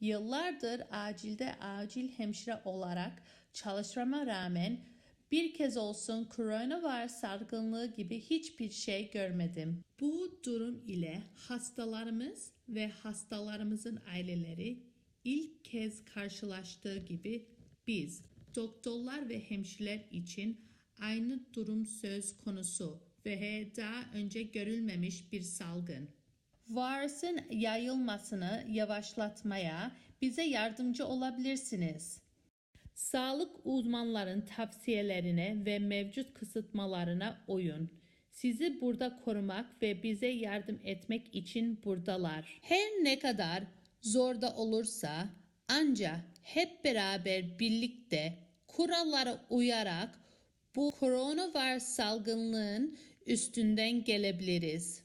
Yıllardır acilde acil hemşire olarak çalışmama rağmen bir kez olsun koronavirüs salgınlığı gibi hiçbir şey görmedim. Bu durum ile hastalarımız ve hastalarımızın aileleri ilk kez karşılaştığı gibi biz doktorlar ve hemşireler için aynı durum söz konusu ve daha önce görülmemiş bir salgın. Virüsün yayılmasını yavaşlatmaya bize yardımcı olabilirsiniz. Sağlık uzmanların tavsiyelerine ve mevcut kısıtmalarına uyun. Sizi burada korumak ve bize yardım etmek için buradalar. Her ne kadar zor da olursa ancak hep beraber birlikte kurallara uyarak bu koronavirüs salgınlığın üstünden gelebiliriz.